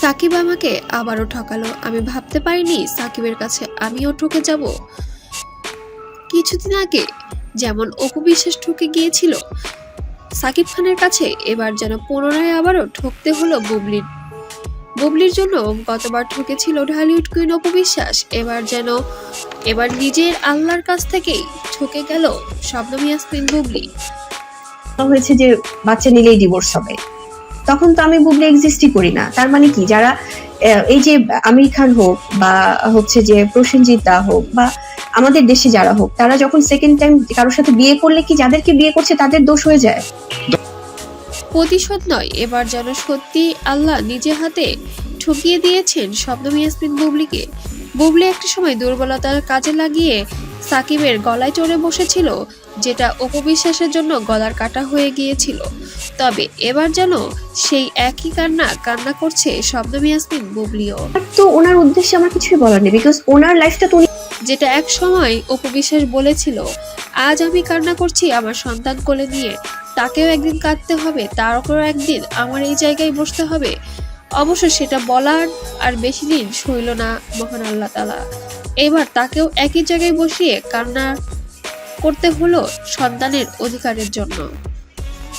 সাকিব আমাকে আবারও ঠকালো। আমি ভাবতে পারিনি সাকিবের কাছে আমিও ঠকে যাব। কিছুদিন আগে যেমন অপু বিশ্বাস ঠকে গিয়েছিল, সাকিব খানের কাছে এবার যেন পুনরায় আবারও ঠকতে হলো বুবলির। বুবলির জন্য গতবার ঠকেছিল ঢালিউড কুইন অপু বিশ্বাস। এবার যেন, এবার নিজের আল্লাহর কাছ থেকেই ঠকে গেল শবনম ইয়াসমিন বুবলি। বলা হয়েছে যে বাচ্চা নিলেই ডিভোর্স হবে। তখন তো আমি বুবলি এক্সিস্টই করি না। তার মানে কি? যারা এই যে আমির খান হোক বা হচ্ছে যে প্রসেনজিৎ দা হোক বা আমাদের দেশে যারা হোক, তারা যখন সেকেন্ড টাইম কারোর সাথে বিয়ে করলে কি যাদেরকে বিয়ে করছে তাদের দোষ হয়ে যায়? প্রতিশোধ নয়, এবার যেন সত্যি আল্লাহ নিজে হাতে ঠকিয়ে দিয়েছেন শব্দ ইয়াসমিন বুবলিকে। বুবলি একটা সময় দুর্বলতার কাজে লাগিয়ে সাকিবের গলায় চড়ে বসেছিল যেটা অপবিশ্বাসের জন্য গলার কাটা হয়ে গিয়েছিল। তবে এবার যেন সেই একই কান্না কান্না করছে শবনম ইয়াসমিন বুবলিও। তো ওনার উদ্দেশ্যে আমার কিছুই বলার নেই বিকজ ওনার লাইফটা তো যেটা এক সময় অপবিশ্বাস বলেছিল আজ আমি কান্না করছি আমার সন্তান কোলে নিয়ে তাকেও একদিন কাঁদতে হবে তারপরও একদিন আমার এই জায়গায় বসতে হবে। অবশ্য সেটা বলার আর বেশি দিন সইল না মহান আল্লাহ তালা এবার তাকেও একই জায়গায় বসিয়ে কান্না করতে হলো সন্তানের অধিকারের জন্য।